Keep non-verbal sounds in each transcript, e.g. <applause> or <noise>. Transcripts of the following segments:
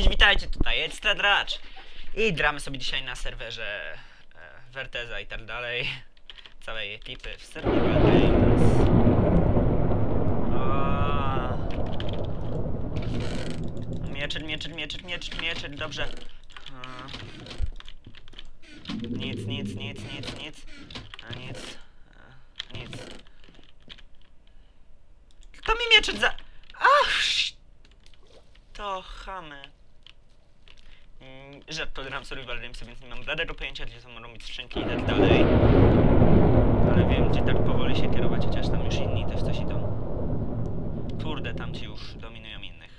Cześć, witajcie, tutaj Extra Dracz I gramy sobie dzisiaj na serwerze e, Verteza i tak dalej Całej ekipy w Survival Games O. Mieczet, mieczet, mieczet, mieczet, mieczet, dobrze. Nic, nic, nic, nic, nic A nic A, Nic Kto mi mieczet za... Ach! To chamy. Mm, Rzadko gram Survival Games, więc nie mam bladego pojęcia, gdzie są robić skrzynki i tak dalej. Ale wiem, gdzie tak powoli się kierować, chociaż tam już inni też coś idą. Kurde, tam ci już dominują innych.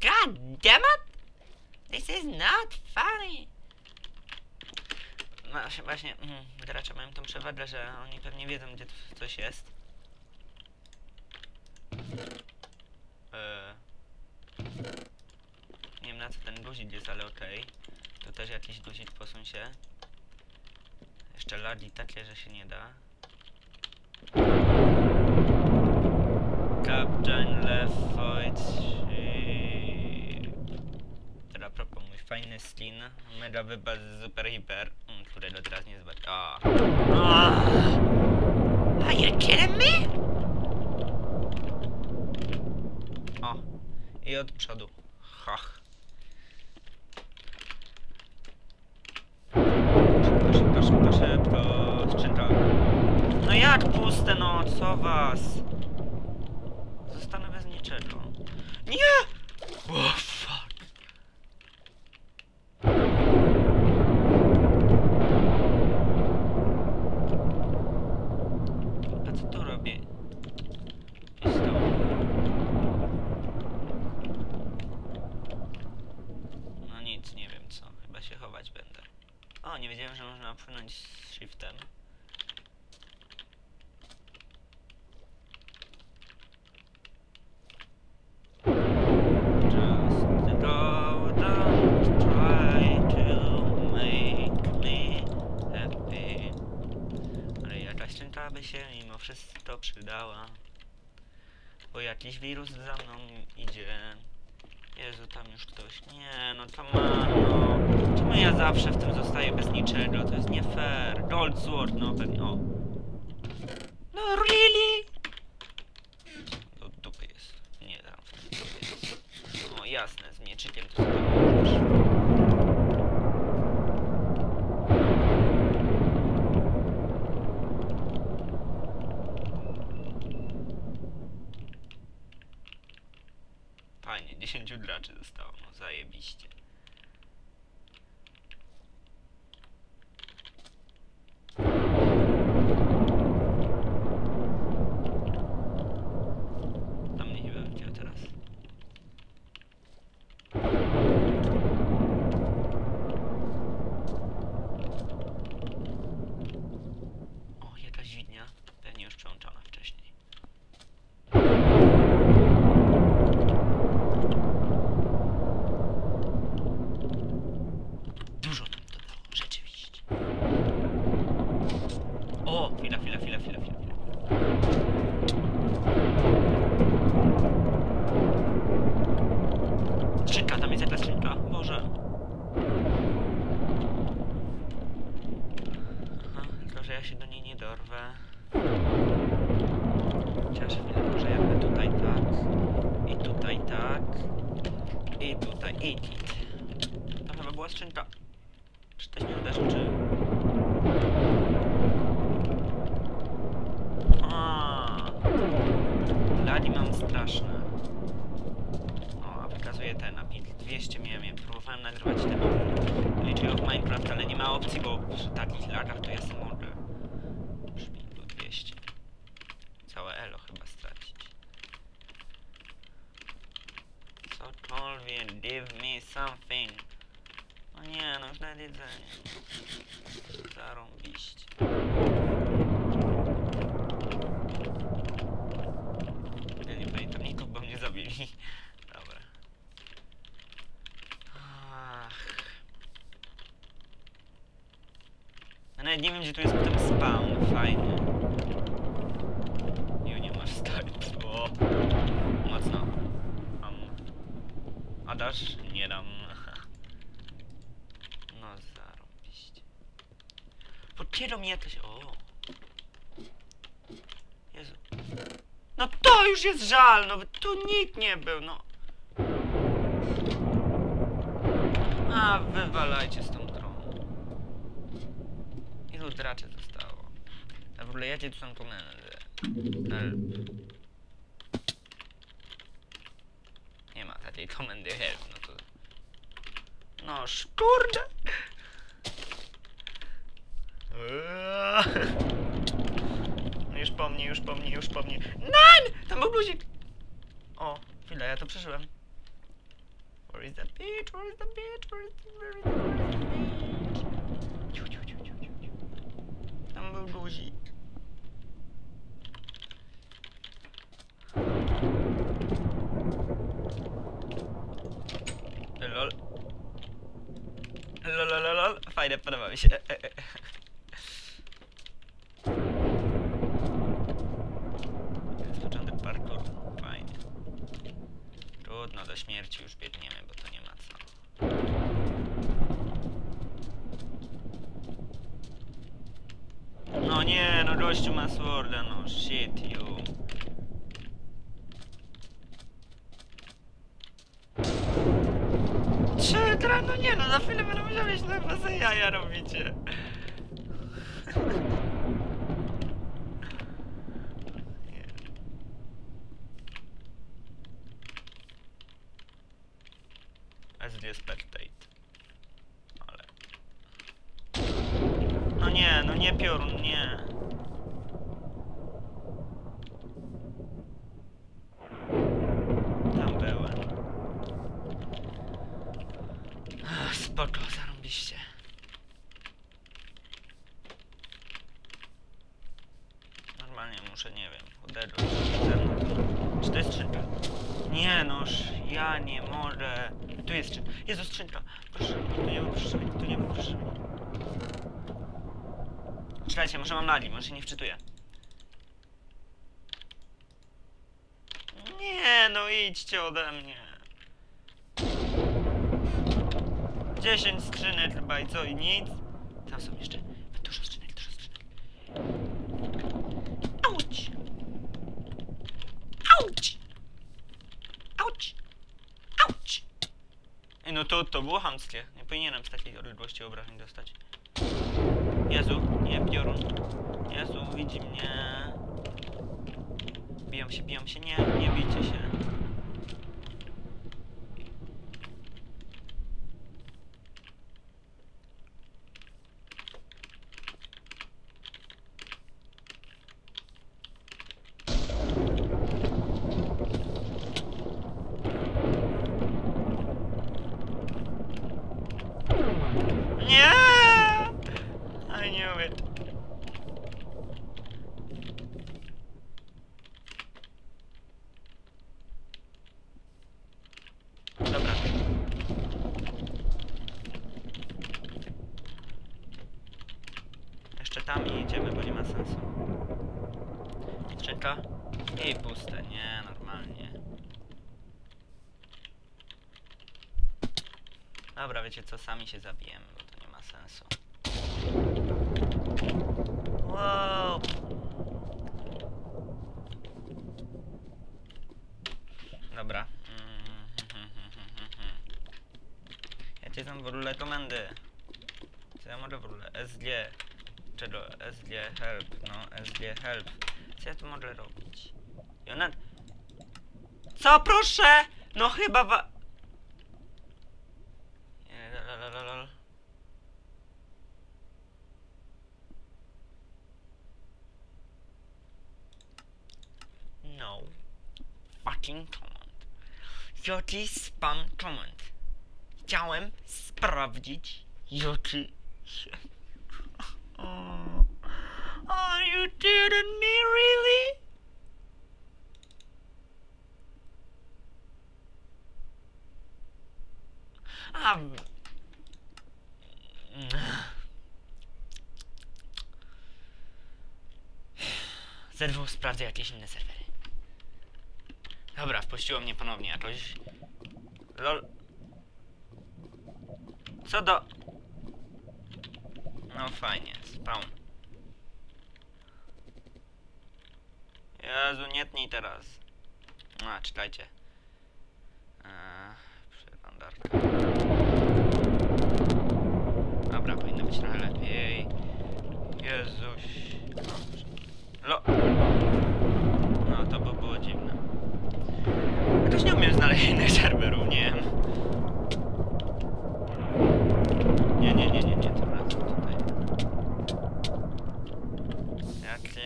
God damn it! This is not funny! No właśnie, mm, gracze mają tą przewagę, że oni pewnie wiedzą, gdzie to coś jest. Eee. Nie wiem na co ten guzik jest, ale okej. Tu też jakiś guzik, posuń się. Jeszcze lagi takie, że się nie da. Captain left foot. Teraz propos mój fajny skin. Mega wybaz super hiper. mm, Którego teraz nie zobaczę. O. Are you kidding me? O. I od przodu. Hach. Szybko, szybko, szybko, szybko. Skrzynka. No jak puste, no, co was? Zostanę bez niczego. Nie! O, fuck. A co tu robię? Pistol. No nic, nie wiem co. Chyba się chować będę. O, nie wiedziałem, że można płynąć z shiftem. Just go, don't try to make me happy. Ale jakaś czynka by się mimo wszystko przydała. Bo jakiś wirus za mną idzie. Jezu, tam już ktoś. Nie, no tam ma, no. Czemu ja zawsze w tym zostaję bez niczego? To jest nie fair. Gold Sword, no pewnie. O. No really? Do dupy jest. Nie dam w dupy jest. O jasne, z mieczykiem to sobie możesz. 50. Skrzynka, tam jest jakaś skrzynka, Boże. Aha, tylko że ja się do niej nie dorwę. Chociaż chwilę, może jakby tutaj tak. I tutaj tak. I tutaj, i. To chyba była skrzynka. Czy ktoś mnie uderzył, czy... A, Lagi mam straszne. O, a pokazuje ten napis 200 próbowałem nagrywać ten liczył w Minecraft, ale nie ma opcji, bo przy takich lagach to sobie mogę szpingu 200. Całe elo chyba stracić. Cokolwiek, give me something. No nie, no nawet jedzenie. Zarąbiście. Ja nie pamiętam nikogo, bo mnie zabili. Dobra. Ach. Ja nawet nie wiem, gdzie tu jest ten spawn fajny. masz start. O, mocno. A dasz? Nie dam. <laughs> No zarobiście. Podpiero mnie się... O. Jezu. No to już jest żal, no tu nikt nie był, no. A, wywalajcie troną. Ilu draczy zostało? A w ogóle jakie tu są komendy? Help. Nie ma takiej komendy help, no to... No kurde! No już po mnie, już po mnie, już po mnie. Nan! Tam był guzik! O, chwilę, ja to przeżyłem. Where is the beach? Where is the beach? Where is the, where where is the beach? Tam był guzik. Lol. Lol, lol, lol. Fajne, podoba mi się. <laughs> Początek parkouru. Fajnie. Trudno, do śmierci już biegniemy, bo to nie ma co. No nie, no gościu ma sworda, no shit you. Czy no nie no, za chwilę będę musiał mieć na was jaja robicie. <laughs> Spectate. Ale... No nie, no nie piorun, nie. Tam byłem. Ach, Spoko, zarąbiście. Normalnie muszę, nie wiem, uderzyć ze mną. Czy to jest skrzynka? Nie noż, ja nie mogę. Tu jest skrzynka. Jezu, skrzynka. Proszę, tu nie ma, proszę, tu nie ma, proszę. Czekajcie, może mam lagi, może się nie wczytuję. Nie, no idźcie ode mnie. 10 skrzynek chyba i co i nic. Tam są jeszcze to, to było chamskie. Nie powinienem z takiej odległości obrażeń dostać. Jezu, nie, piorun. Jezu, widzi mnie. Biją się, biją się, nie, nie bijcie się. Nie! I knew it. Dobra. Jeszcze tam i idziemy, bo nie ma sensu. Czeka? I puste, nie, normalnie. Dobra, wiecie co, sami się zabijemy, bo to nie ma sensu. Wow. Dobra. Mm, Jakie są w ogóle komendy? Co ja mogę w ogóle? SG. Czego? SG help. No, SG help. Co ja tu mogę robić? I ona... Co proszę? No chyba wa... Fucking command. Jaki spam command. Chciałem sprawdzić, się... Oh. oh, you didn't me really? A... <sighs> Zerwał sprawdzę jakieś inne serwery. Dobra, wpuściło mnie ponownie jakoś. Lol. Co do... No fajnie, spawn. Jezu, nie tnij teraz. A, czytajcie. Eee, przeglądarka. Dobra, powinno być trochę lepiej. Jezuś. Lo... No, to by było dziwne. Jakoś nie umiem znaleźć innych serwerów, nie wiem. Nie, nie, nie, nie, nie, tym razem tutaj. Jakie...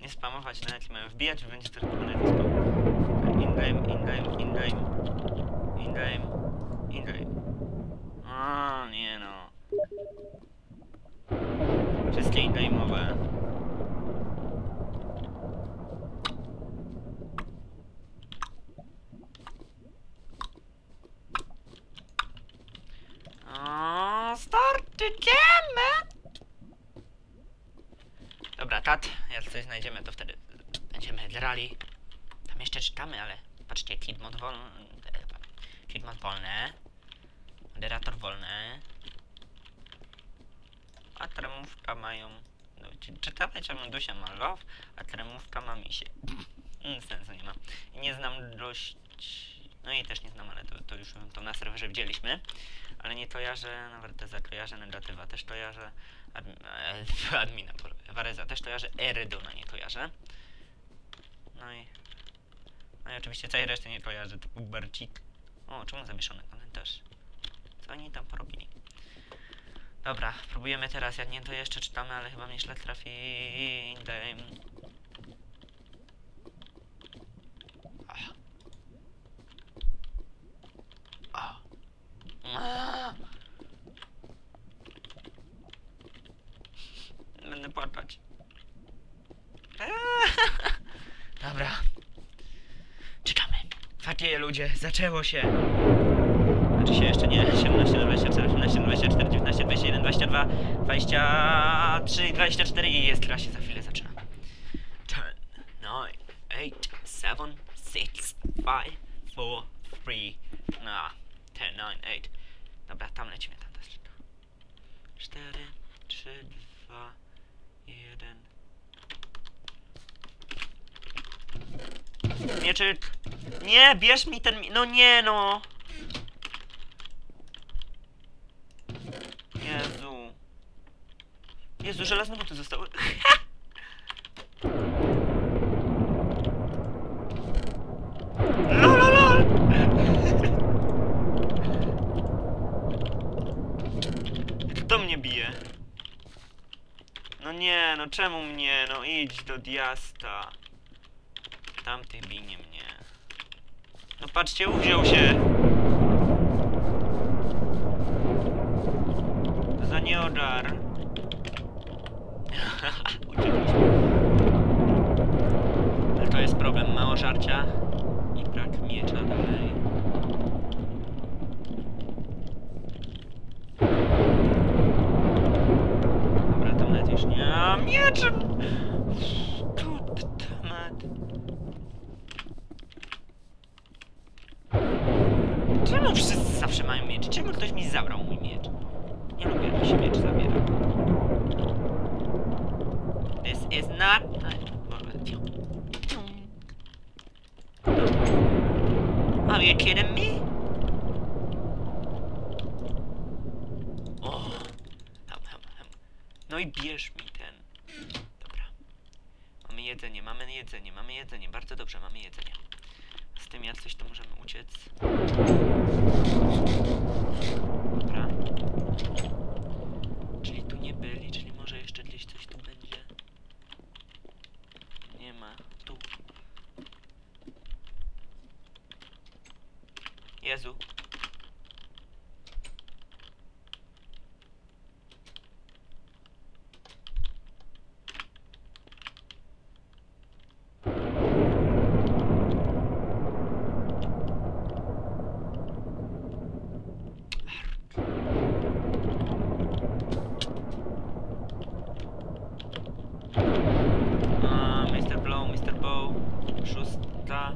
Nie spamować na jakie mają wbijać, będzie tylko na jakie spam. In-game, in-game, in-game. In-game, in-game. O, nie no. Wszystkie in-game'owe. O, startujemy! Dobra, tat, jak coś znajdziemy, to wtedy będziemy grali. Tam jeszcze czytamy, ale patrzcie, kid mod wolny, kid mod wolny, moderator wolny, a tremówka mają, no, czy- czytamy, czemu Dusia ma love, a tremówka ma misie. Mm, sensu nie ma. Nie znam dość, no i też nie znam, ale to, to już to na serwerze widzieliśmy. Ale nie kojarzę, nawet teza kojarzę, negatywa też kojarzę, adm, e, <laughs> admina, Boże, Wareza też kojarzę, Erydona nie kojarzę. No i, no i oczywiście całej reszty nie kojarzę, typu Barcik. O, czemu zawieszony komentarz? Co oni tam porobili? Dobra, próbujemy teraz, jak nie to jeszcze czytamy, ale chyba mnie źle trafi Dame. Ach. Ach. Aaaa! Będę płakać. Eee! Dobra. Czekamy. Fakie ludzie, zaczęło się. Znaczy się jeszcze nie. 17, 24, 18, 24, 19, 21, 22, 23, 24 i jest gra się za chwilę zaczyna. 10, 9, 8, 7, 6, 5, 4, 3, no, 10, 9, 8. Dobra, tam lecimy, tam też. 4, 3, 2, 1. Mieczyk! Nie, bierz mi ten... No nie, no! Jezu. Jezu, żelazne buty zostały. <laughs> Lol, lol, lol. Kto mnie bije? No nie, no czemu mnie? No idź do diasta. Tamty binie mnie. No patrzcie, uwziął się. Za nieodar. <laughs> Ale to jest problem mało żarcia i brak miecza dalej. Dobra, tam już nie mieczem. Zawsze mają miecz? Czemu ktoś mi zabrał mój miecz? Nie lubię, jak się miecz zabiera. This is not... Are you kidding me? O, hem, hem, hem. No i bierz mi ten. Dobra. Mamy jedzenie, mamy jedzenie, mamy jedzenie. Bardzo dobrze, mamy jedzenie. Z tym jak coś to możemy uciec. Dobra. Czyli tu nie byli, czyli może jeszcze gdzieś coś tu będzie. Nie ma. Tu. Jezu. A, Mr. Blow, Mr. bow. Szósta.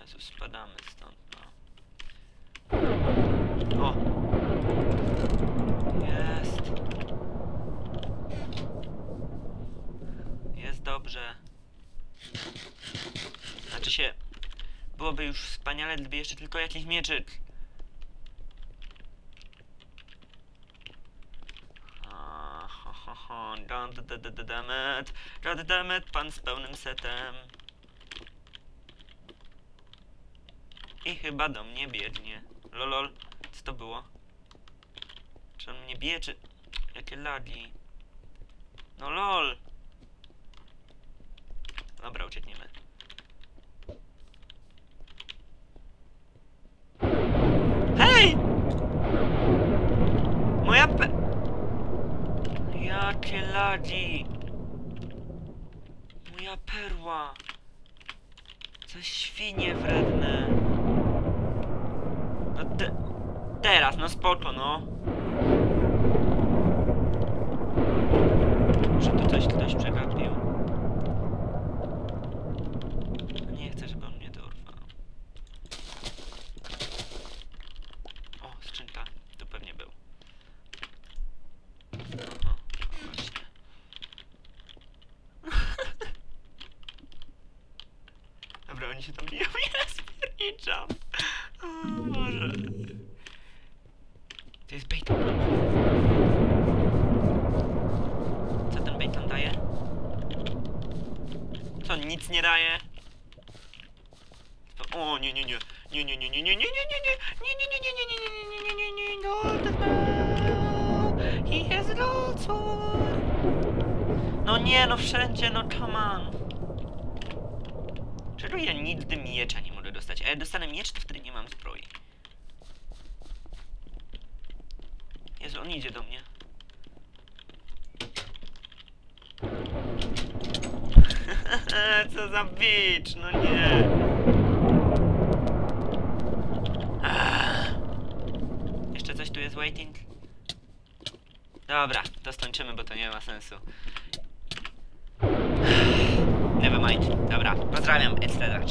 Jezu, spadamy stąd, no. O! Jest. Jest dobrze. Znaczy się... Byłoby już wspaniale, gdyby jeszcze tylko jakiś mieczyk. Ho, ho, ho, God d- d- d- damn it. God damn it, pan z pełnym setem. I chyba do mnie biegnie. Lolol, co to było? Czy on mnie bije, czy... Jakie lagi? No lol! Dobra, uciekniemy. Hej! Moja pe... Jakie lagi! Moja perła! Co świnie wredne! No te... Teraz, no spoko, no. Że tu coś ktoś przegapił. Nie chcę, żeby on mnie dorwał. O, skrzynka. Tu pewnie był. Aha, właśnie. Się tam biją, ja spierniczam. O Boże. To jest bacon. Co ten bacon daje? Co, nic nie daje? O, nie, nie, nie. Nie, nie, nie, nie, nie, nie, nie, nie, nie, nie, nie, nie, nie, nie, nie, nie, nie, nie, nie, golden bell. He has gold sword. No nie, no wszędzie, no come on. Czego ja nigdy miecza nie mogę dostać? A jak dostanę miecz, to wtedy nie mam zbroi. Jezu, on idzie do mnie. <laughs> Co za bicz, no nie. Jeszcze coś tu jest waiting? Dobra, to skończymy, bo to nie ma sensu. Mind. Dobra, pozdrawiam, etc.